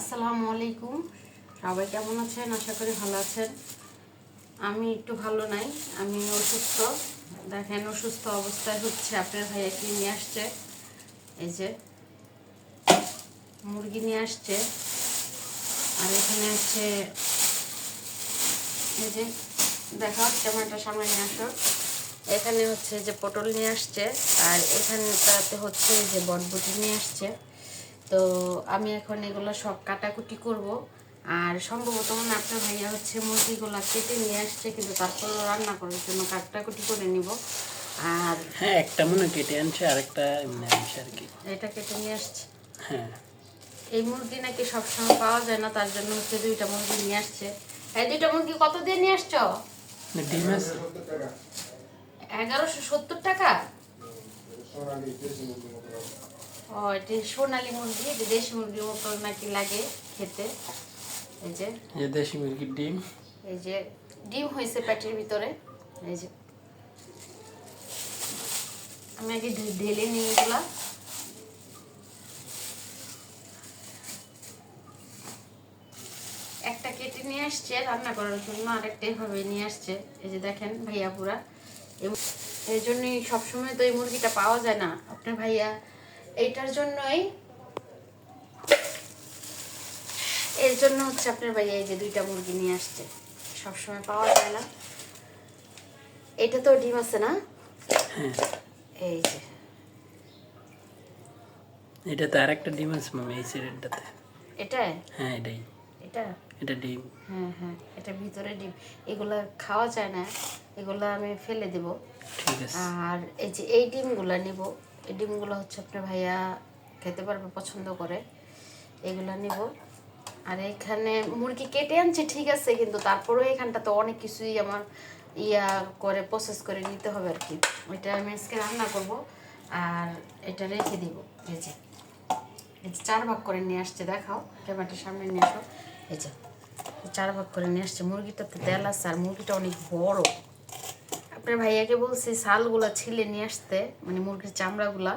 আসসালামু আলাইকুম। সবাই কেমন আছেন? আশা করি ভালো আছেন। আমি একটু ভালো নাই, আমি অসুস্থ। দেখেন অসুস্থ অবস্থায় হচ্ছে, আপনার ভাইয়া কি নিয়ে আসছে? এই যে, মুরগি নিয়ে আসছে। আর এখানে হচ্ছে এই যে, দেখো, টমেটো সামনে নিয়ে আসো। এখানে হচ্ছে যে পটল নিয়ে আসছে, আর এখানটাতে হচ্ছে যে বটবটি নিয়ে আসছে। তো আমি এখন এগুলো সব কাটাকুটি করব। আর সম্ভবত মনে আপনার ভাইয়া হচ্ছে মুরগিগুলো কেটে নিয়ে আসছে কিন্তু তারপর রান্না করার জন্য কাটাকুটি করে নিব। আর হ্যাঁ একটা মনে কেটে আনছে আরেকটা এমনি আনছে আর কি। এটা কেটে নিয়ে আসছে। হ্যাঁ। এই মুরগি নাকি সবসময় পাওয়া যায় না তার জন্য হচ্ছে দুইটা মুরগি নিয়ে আসছে। এই দুইটা মুরগি কত দিয়ে নিয়ে আসছো? না, ডিম আছে। এগারোশো সত্তর টাকা? এটি সোনালি মুরগি এটি দেশি মুরগির মতো নাকি লাগে খেতে। এই যে। দেশি মুরগির ডিম। এই যে ডিম হয়েছে পেটের ভিতরে। এই যে। আমি আগে ঢেলে নিই এগুলা। একটা কেটে নিয়ে আসছে রান্না করার জন্য আর একটা এভাবে নিয়ে আসছে। এই যে দেখেন ভাইয়া পুরা। এই জন্যই সবসময় তো এই মুরগিটা পাওয়া যায় না। আপনার ভাইয়া এইটার জন্যই এর জন্য হচ্ছে আপনার ভাইয়া এই যে দুইটা মুরগি নিয়ে আসছে। সবসময় পাওয়া যায় না। এটা তো ডিম আছে না? হ্যাঁ। এই যে। এটাতে আর একটা ডিম আছে মামি এই সিরিজটাতে এটা? হ্যাঁ এটাই। এটা? এটা ডিম। হ্যাঁ হ্যাঁ এটা ভিতরে ডিম। এগুলা খাওয়া যায় না। এগুলো আমি ফেলে দেব। ঠিক আছে। আর এই যে এই ডিমগুলো নিব। এই ডিমগুলো হচ্ছে আপনার ভাইয়া খেতে পারবে, পছন্দ করে। এগুলো নিব। আর এখানে মুরগি কেটে আনছে, ঠিক আছে, কিন্তু তারপরেও এখানটা তো অনেক কিছুই আমার ইয়া করে প্রসেস করে নিতে হবে আর কি। ওইটা আমি আজকে রান্না করব, আর এটা রেখে দিব, এই যে। এই যে চার ভাগ করে নিয়ে আসছে, দেখাও ক্যামেরাটার সামনে নিয়ে আসো। এই যে, চার ভাগ করে নিয়ে আসছে। মুরগিটাতে তেল আছে, আর মুরগিটা অনেক বড়। আপনার ভাইয়াকে বলছি, শালগুলা ছিলে নিয়ে আসতে মানে মুরগির চামড়াগুলা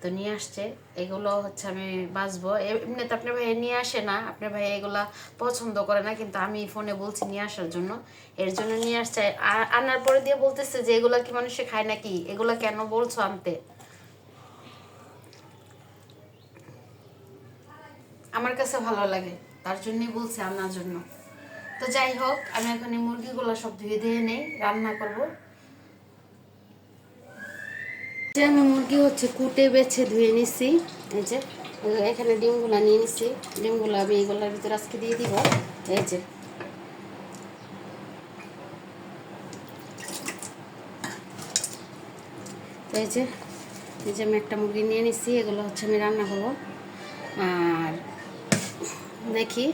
তো নিয়ে আসছে। এগুলো হচ্ছে আমি বাঁচবো। এমনি তো আপনার ভাইয়া নিয়ে আসে না, আপনার ভাইয়া এগুলা পছন্দ করে না, কিন্তু আমি ফোনে বলছি নিয়ে আসার জন্য। এর জন্য নিয়ে আসছে। আনার পরে দিয়ে বলতেছে যে, এগুলা কি মানুষে খায় নাকি? এগুলা কেন বলছো আনতে? আমার কাছে ভালো লাগে, তার জন্যই বলছি আনার জন্য। তো যাই হোক, আমি এখন এই মুরগিগুলো সব ধুয়ে ধুয়ে নেই, রান্না করব। যে আমি মুরগি হচ্ছে কুটে বেছে ধুয়ে নিছি। এই যে এখানে ডিমগুলা নিয়ে নিছি। ডিমগুলো আমি এগুলোর ভিতরে আজকে দিয়ে দিব। এই যে। এই যে এই যে আমি একটা মুরগি নিয়ে নিছি, এগুলো হচ্ছে আমি রান্না করব। আর দেখি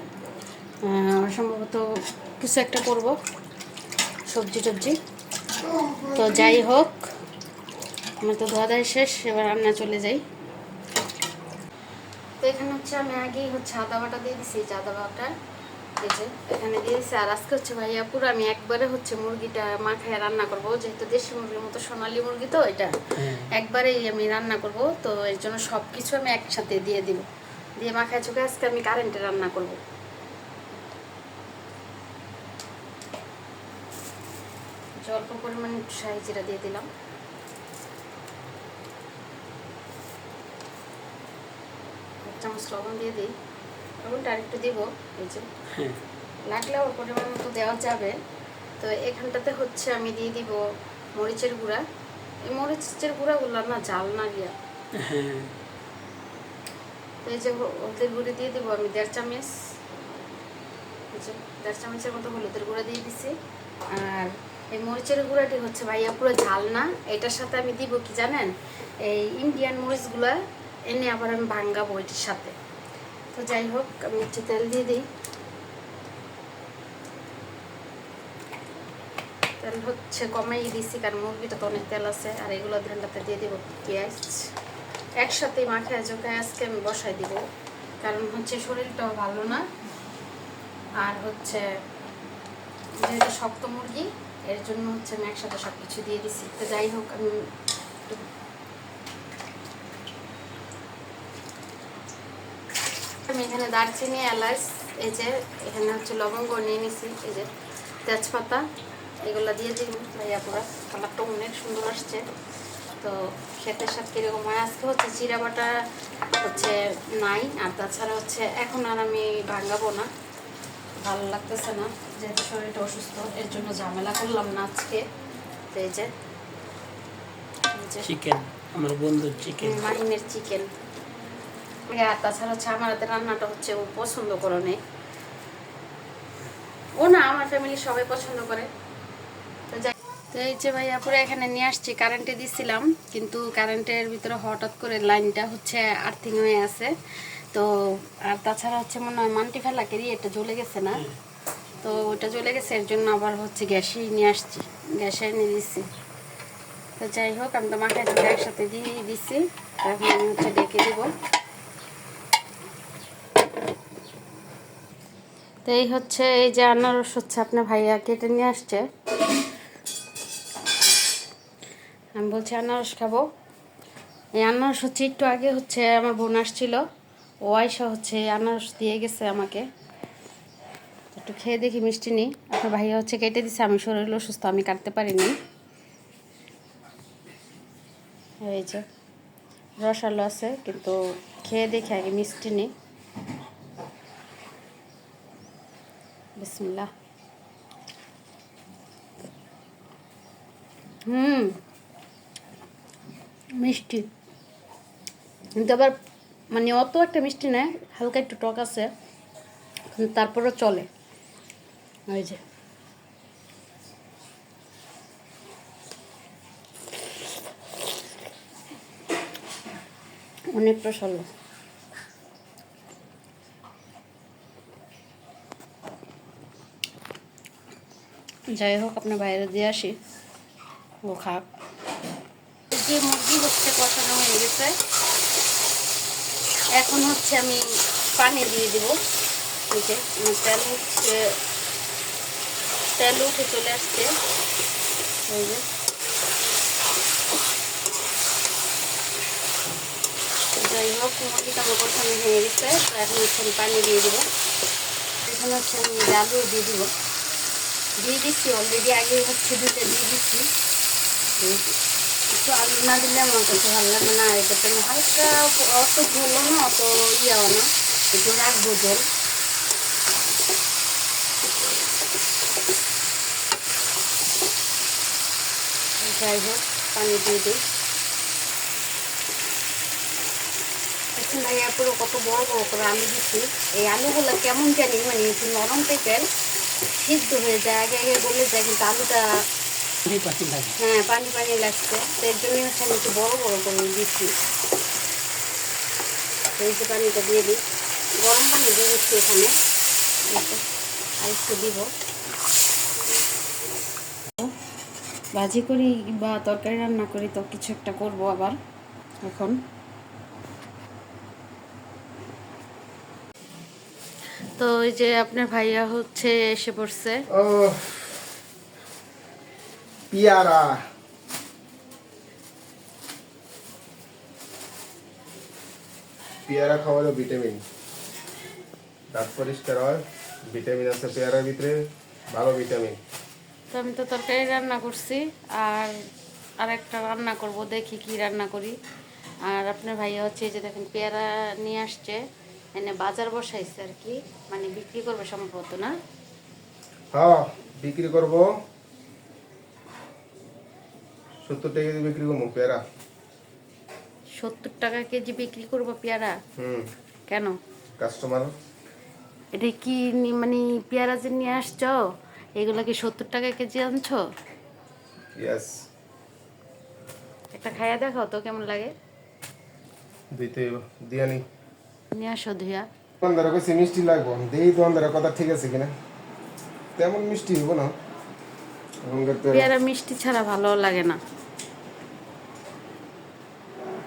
সম্ভবত কিছু একটা করব সবজি টবজি তো যাই হোক আমার তো ধোয়া দায় শেষ এবার রান্না চলে যাই। তো এখানে হচ্ছে আমি আগেই হচ্ছে আদা বাটা দিয়ে দিছি আদা বাটা। যে এখানে দিয়েছি আর আজকে হচ্ছে ভাইয়া পুরো আমি একবারে হচ্ছে মুরগিটা মাখায় রান্না করব যেহেতু দেশি মুরগির মতো সোনালি মুরগি তো এটা। হ্যাঁ। একবারেই আমি রান্না করব তো এর জন্য সব কিছু আমি একসাথে দিয়ে দিব। দিয়ে মাখায় চোখে আজকে আমি কারেন্টে রান্না করব। অল্প পরিমাণ একটু শাহি জিরা দিয়ে দিলাম। চামচ লবণ দিয়ে দিই। লবণটা আরেকটু দিব এই যে। হ্যাঁ। লাগলে ওর পরিমাণ মতো দেওয়া যাবে। তো এখানটাতে হচ্ছে আমি দিয়ে দিব মরিচের গুঁড়া। এই মরিচের গুঁড়াগুলো না জাল না গিয়া হ্যাঁ। তো এই যে হলুদের গুঁড়ি দিয়ে দিব আমি দেড় চামচ। দেড় চামচের মতো হলুদের গুঁড়া দিয়ে দিছি। আর এই মরিচের গুঁড়াটি হচ্ছে ভাইয়া পুরো ঝাল না। এটার সাথে আমি দিব কি জানেন? এই ইন্ডিয়ান মরিচগুলা। এনে আবার আমি ভাঙ্গাবো এটির সাথে। তো যাই হোক, আমি হচ্ছে তেল দিয়ে দিই। তেল হচ্ছে কমাই দিছি, কারণ মুরগিটা তো অনেক তেল আছে, আর এগুলো ধানটাতে দিয়ে দিব পেঁয়াজ। একসাথে মাখায় চোখায় আজকে আমি বসাই দিব, কারণ হচ্ছে শরীরটাও ভালো না। আর হচ্ছে যেহেতু শক্ত মুরগি, এর জন্য হচ্ছে আমি একসাথে সব কিছু দিয়ে দিছি। তো যাই হোক, আমি আমি এখানে দারচিনি এলাচ এই যে এখানে হচ্ছে লবঙ্গ নিয়ে নিছি এই যে তেজপাতা এগুলো দিয়ে দিন ভাইয়া পুরা। কালারটা অনেক সুন্দর আসছে। তো খেতে সাথে কীরকম হয়? আজকে হচ্ছে জিরা বাটা হচ্ছে নাই আর তাছাড়া হচ্ছে এখন আর আমি ভাঙাবো না। ভালো লাগতেছে না যেহেতু শরীরটা অসুস্থ এর জন্য ঝামেলা করলাম না আজকে। তো এই যে এই যে চিকেন আমার বন্ধুর চিকেন মাহিনের চিকেন আর তাছাড়া হচ্ছে আমার হাতে রান্নাটা হচ্ছে ও পছন্দ করে নেই। ও না, আমার ফ্যামিলি সবাই পছন্দ করে। তো এই যে ভাইয়া পুরো এখানে নিয়ে আসছি কারেন্টে দিছিলাম, কিন্তু কারেন্টের ভিতরে হঠাৎ করে লাইনটা হচ্ছে আর্থিং হয়ে আছে। তো, আর তাছাড়া হচ্ছে মনে হয় মান্টি ফেলা কেরি এটা জ্বলে গেছে না? তো ওটা জ্বলে গেছে, এর জন্য আবার হচ্ছে গ্যাসেই নিয়ে আসছি, গ্যাসে নিয়ে দিচ্ছি তো যাই হোক, আমি তো দুটো একসাথে দিয়ে দিচ্ছি এখন আমি হচ্ছে ডেকে দিব। তো এই হচ্ছে, এই যে আনারস হচ্ছে আপনার ভাইয়া কেটে নিয়ে আসছে। আমি বলছি, আনারস খাব? এই আনারস হচ্ছে, একটু আগে হচ্ছে আমার বোন আসছিল। ও আয়সা হচ্ছে আনারস দিয়ে গেছে আমাকে। একটু খেয়ে দেখি, মিষ্টি নেই। আপনার ভাইয়া হচ্ছে কেটে দিছে, আমি শরীর অসুস্থ, আমি কাটতে পারিনি। এই যে, রসালো আছে, কিন্তু খেয়ে দেখি আগে মিষ্টি নেই। বিসমিল্লাহ। হুম, মিষ্টি। কিন্তু আবার মানে অত একটা মিষ্টি নয়, হালকা একটু টক আছে তারপরেও চলে। ওই যে। অনেক রসালো যাই হোক, আপনার বাইরে দিয়ে আসি। ও খাক। যে মুরগি হচ্ছে কষানো হয়ে গেছে। এখন হচ্ছে আমি পানি দিয়ে দিব। এই তেল হচ্ছে তেল উঠে চলে আসছে। যাই হোক, মুরগিটা আমার কষানো হয়ে গেছে। তো এখন হচ্ছে আমি পানি দিয়ে দেবো। এখন হচ্ছে আমি আলু দিয়ে দিব। দিয়ে দিচ্ছি অলরেডি আগে হচ্ছে দুটো দিয়ে দিচ্ছি একটু আলু না দিলে আমার কাছে ভালো লাগবে না এটা তো হালকা অত ঝোলও না, অত ইয়েও না। একটু রাখব জল। যাই হোক, পানি দিয়ে দিই। পুরো কত বড় বড় করে আলু দিচ্ছি এই আলুগুলো কেমন জানি মানে একটু নরম টাইপের সিদ্ধ হয়ে যায় আগে আগে বলে যায় কিন্তু আলুটা হ্যাঁ পানি পানি লাগছে। তো এর জন্যই হচ্ছে আমি একটু বড় বড় করে দিচ্ছি। এই যে পানিটা দিয়ে দিই। গরম পানি দিয়ে দিচ্ছি এখানে। আর একটু দিব। ভাজি করি বা তরকারি রান্না করি তো কিছু একটা করব আবার এখন। তো ওই যে আপনার ভাইয়া হচ্ছে এসে পড়ছে। ও পিয়ারা। পেয়ারা খাওয়ালে ভিটামিন। দাঁত পরিষ্কার হয় ভিটামিন আছে পেয়ারার ভিতরে ভালো ভিটামিন। তো আমি তো তরকারি রান্না করছি আর আরেকটা রান্না করব দেখি কি রান্না করি। আর আপনার ভাইয়া হচ্ছে এই যে দেখেন পেয়ারা নিয়ে আসছে। এনে বাজার বসাইছে আর কি। মানে বিক্রি করবে সম্ভবত না? হ্যাঁ বিক্রি করব। সত্তর টাকা দিয়ে বিক্রি করব পেয়ারা। সত্তর টাকা কেজি বিক্রি করব পেয়ারা? হুম। কেন? কাস্টমার। এটা কি মানে পেয়ারা যে নিয়ে আসছো এগুলো কি সত্তর টাকা কেজি আনছো? ইয়াস একটা খাইয়া দেখাও তো কেমন লাগে। দিতে দিয়া নিয়ে আসো ধুয়া দোকানদার কাছে মিষ্টি লাগবো। দেই কথা ঠিক আছে কিনা? তেমন মিষ্টি হব না। পেয়ারা মিষ্টি ছাড়া ভালো লাগে না।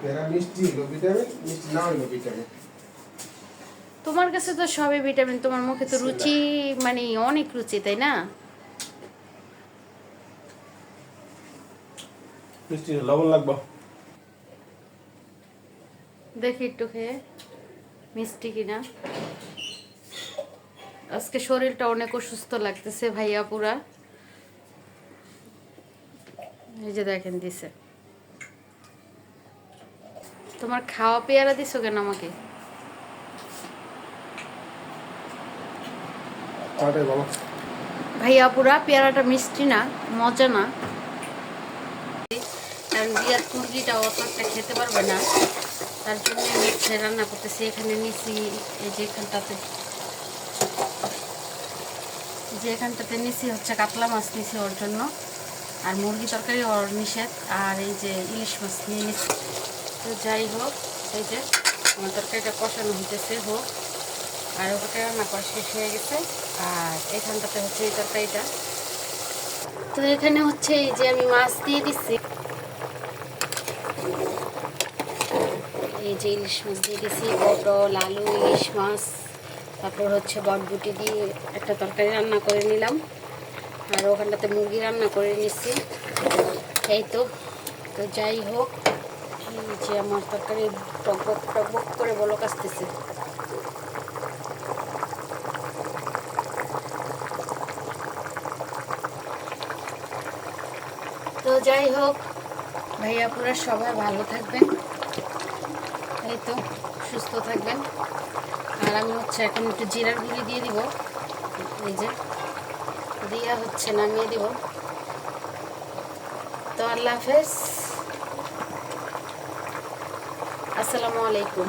পেয়ারা মিষ্টি হলো ভিটামিন মিষ্টি না হলো ভিটামিন। তোমার কাছে তো সবই ভিটামিন তোমার মুখে তো রুচি মানে অনেক রুচি তাই না? মিষ্টি লবণ লাগবো। দেখি একটু খেয়ে। মিষ্টি কিনা। আজকে শরীরটা অনেক অসুস্থ লাগতেছে ভাইয়া পুরা। এই যে দেখেন দিছে। তোমার খাওয়া পেয়ারা দিছো কেন আমাকে? ভাইয়া পুরা পেয়ারাটা মিষ্টি না মজা না। কারণ বিয়ার মুরগিটা অত একটা খেতে পারবে না। তার জন্য আমি হচ্ছে রান্না করতেছি, এখানে নিছি এই যে এখানটাতে। যে এখানটাতে নিছি হচ্ছে কাতলা মাছ নিছি ওর জন্য, আর মুরগি তরকারি ওর নিষেধ, আর এই যে ইলিশ মাছ নিয়ে নিছি তো যাই হোক, এই যে আমার তরকারিটা কষানো হইতেছে, হোক। আর ওটা রান্না করা শেষ হয়ে গেছে, আর এখানটাতে হচ্ছে এই তরকারিটা। তো এখানে হচ্ছে এই যে আমি মাছ দিয়ে দিচ্ছি। যে ইলিশ মাছ দিয়ে দিচ্ছি পটল, আলু, ইলিশ মাছ, তারপর হচ্ছে বটবুটি দিয়ে একটা তরকারি রান্না করে নিলাম। আর ওখানটাতে মুরগি রান্না করে নিচ্ছি এই তো তো যাই হোক, এই যে আমার তরকারি টকবক টকবক করে বলক আসতেছে। তো যাই হোক, ভাইয়া পুরা সবাই ভালো থাকবেন। এই তো, সুস্থ থাকবেন। আর আমি হচ্ছে এখন একটু জিরার গুঁড়ি দিয়ে দিব। এই যে, দিয়া হচ্ছে নামিয়ে দিব। তো আল্লাহ হাফেজ। আসসালামু আলাইকুম।